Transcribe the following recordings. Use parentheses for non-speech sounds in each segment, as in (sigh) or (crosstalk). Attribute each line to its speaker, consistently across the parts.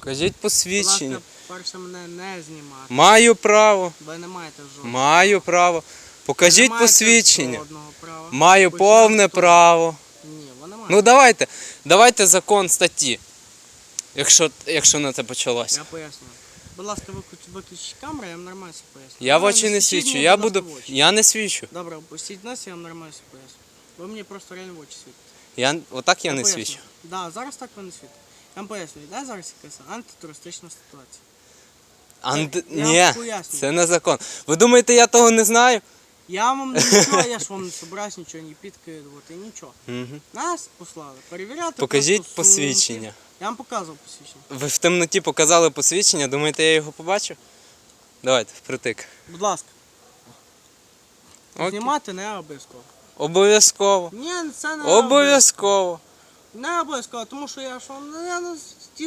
Speaker 1: Покажіть
Speaker 2: Будь
Speaker 1: посвідчення.
Speaker 2: ласка, перше мене не знімати.
Speaker 1: Маю право.
Speaker 2: Ви не маєте жодного.
Speaker 1: Маю право.
Speaker 2: Ви не
Speaker 1: Покажіть
Speaker 2: маєте
Speaker 1: посвідчення.
Speaker 2: жодного права.
Speaker 1: Маю
Speaker 2: Починати
Speaker 1: повне
Speaker 2: того.
Speaker 1: право.
Speaker 2: Ні, ви не маєте.
Speaker 1: Ну давайте, давайте закон статті. Якщо, якщо на це почалося.
Speaker 2: Я поясню. Будь ласка, виключ- виключіть камеру, я вам нормально все поясню.
Speaker 1: Я в
Speaker 2: Ви
Speaker 1: очі не
Speaker 2: світіть
Speaker 1: свідчу.
Speaker 2: мені,
Speaker 1: Я
Speaker 2: будь ласка,
Speaker 1: буду.
Speaker 2: в очі.
Speaker 1: Я не свідчу.
Speaker 2: Добре, опустіть нас, я вам нормально все поясню. Ви мені просто реально в очі світите.
Speaker 1: Я отак я не
Speaker 2: поясню.
Speaker 1: свідчу.
Speaker 2: Да, зараз так ви не світите. Я вам поясню, да, зараз якась антитерористична ситуація.
Speaker 1: Ант...
Speaker 2: я
Speaker 1: Ні,
Speaker 2: вам
Speaker 1: це не закон. Ви думаєте, я того не знаю?
Speaker 2: Я вам нічого, я ж вам не (laughs) собираюсь нічого не підкидувати, нічого.
Speaker 1: Угу.
Speaker 2: Нас послали перевіряти.
Speaker 1: Покажіть
Speaker 2: просто сумки.
Speaker 1: посвідчення.
Speaker 2: Я вам показував посвідчення.
Speaker 1: Ви в темноті показали посвідчення, думаєте, я його побачу? Давайте, впритик.
Speaker 2: Будь ласка.
Speaker 1: Окей.
Speaker 2: Знімати не обов'язково.
Speaker 1: Обов'язково.
Speaker 2: Ні, це не
Speaker 1: Обов'язково.
Speaker 2: Не обов'язково, тому що я ж вам ну, я не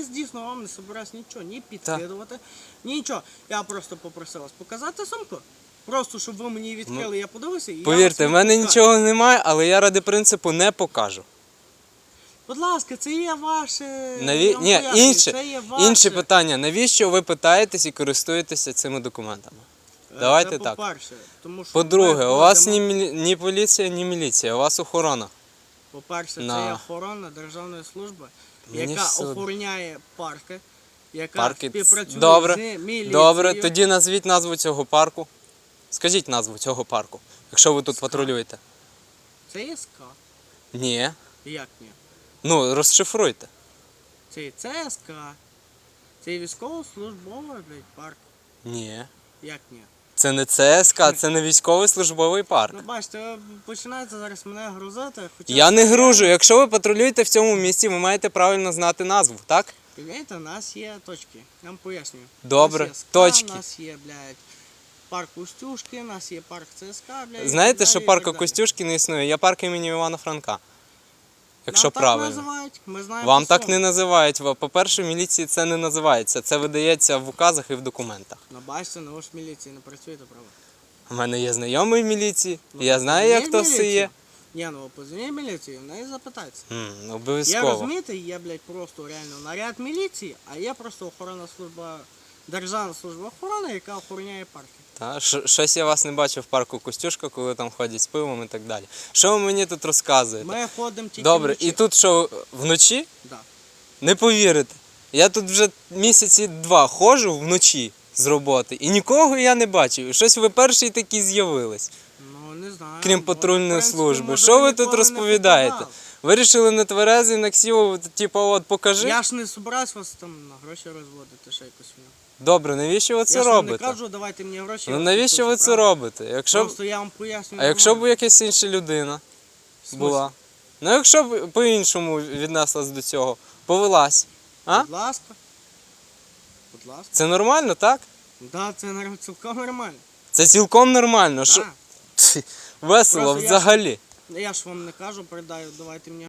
Speaker 2: дійсно вам не собираюсь нічого, ні підкидувати, нічого. Я просто попросив вас показати сумку. Просто щоб ви мені відкрили, я подивився. І я
Speaker 1: Ну, Повірте, в мене
Speaker 2: відпускаю.
Speaker 1: нічого немає, але я ради принципу не покажу.
Speaker 2: Будь ласка, це є ваше.
Speaker 1: Наві...
Speaker 2: вам
Speaker 1: Ні,
Speaker 2: пояснюю,
Speaker 1: інше,
Speaker 2: це є ваше.
Speaker 1: інше питання. Навіщо ви питаєтесь і користуєтеся цими документами?
Speaker 2: Е,
Speaker 1: Давайте
Speaker 2: це
Speaker 1: так.
Speaker 2: По-перше, тому що
Speaker 1: По-друге,
Speaker 2: ми
Speaker 1: у вас ні, мілі... ні поліція, ні міліція, у вас охорона.
Speaker 2: По-перше,
Speaker 1: На.
Speaker 2: це є охорона державної служби,
Speaker 1: Мені
Speaker 2: яка
Speaker 1: все
Speaker 2: охороняє парки, яка
Speaker 1: Парки.
Speaker 2: співпрацює
Speaker 1: Добре,
Speaker 2: з міліцією.
Speaker 1: Добре, тоді назвіть назву цього парку. Скажіть назву цього парку, якщо ви тут
Speaker 2: Ска.
Speaker 1: патрулюєте.
Speaker 2: Це є СК.
Speaker 1: Ні.
Speaker 2: Як ні?
Speaker 1: Ну, розшифруйте.
Speaker 2: Це є ЦСК. Це є військовослужбовий, блядь, парк.
Speaker 1: Ні.
Speaker 2: Як ні?
Speaker 1: Це не ЦСК, це не військовий службовий парк.
Speaker 2: Ну бачите, ви починаєте зараз мене грузити. Хоча
Speaker 1: Я не гружу. Якщо ви патрулюєте в цьому місці, ви маєте правильно знати назву, так?
Speaker 2: Розумієте, у нас є точки. Я вам пояснюю.
Speaker 1: Добре,
Speaker 2: У нас є
Speaker 1: точки.
Speaker 2: У нас є, блядь, парк Устюшки, у нас є парк ЦСК, блядь.
Speaker 1: Знаєте, що
Speaker 2: далі.
Speaker 1: Костюшки не існує, є парк імені Івана Франка. Якщо
Speaker 2: Нам
Speaker 1: правильно.
Speaker 2: так називають, ми знаємо
Speaker 1: Вам так не називають. По-перше, в міліції це не називається. Це видається в указах і в документах.
Speaker 2: Ну бачите, ну ви ж в міліції не працюєте, правда?
Speaker 1: У мене є знайомий в міліції,
Speaker 2: Ну,
Speaker 1: я знаю, як то
Speaker 2: в
Speaker 1: все є.
Speaker 2: міліцію. Ні, ну позвоніть в міліцію, в неї запитайте.
Speaker 1: М,
Speaker 2: Я
Speaker 1: Обов'язково.
Speaker 2: розумієте, є, блядь, просто реально наряд міліції, а є просто охоронна служба, державна служба охорони, яка охороняє парки.
Speaker 1: Та, що- Щось я вас не бачив в парку Костюшка, коли там ходять з пивом і так далі. Що ви мені тут розказуєте?
Speaker 2: Ми ходимо тільки
Speaker 1: Добре,
Speaker 2: вночі.
Speaker 1: і тут що вночі?
Speaker 2: Да.
Speaker 1: Не повірите. Я тут вже місяці два ходжу вночі з роботи і нікого я не бачив. Щось ви перші такі з'явились,
Speaker 2: Ну, не знаю.
Speaker 1: крім патрульної служби. Що ви тут розповідаєте? Вирішили не тверезий на ксіву, типу, от покажи.
Speaker 2: Я ж не собираюсь вас там на гроші розводити, ще якось фігню.
Speaker 1: Добре, навіщо ви це
Speaker 2: я ж вам не кажу, давайте мені гроші.
Speaker 1: Ну навіщо ви це
Speaker 2: правда?
Speaker 1: робите? Якщо...
Speaker 2: Просто я вам пояснюю.
Speaker 1: А якщо б якась інша людина була? Ну якщо б по-іншому віднеслась до цього, повелась. А?
Speaker 2: Будь ласка. Будь ласка.
Speaker 1: Це нормально, так?
Speaker 2: Да, це цілком нормально.
Speaker 1: Це цілком нормально.
Speaker 2: Да. (laughs)
Speaker 1: Весело
Speaker 2: Просто я
Speaker 1: взагалі.
Speaker 2: Я ж вам не кажу, передаю, давайте мені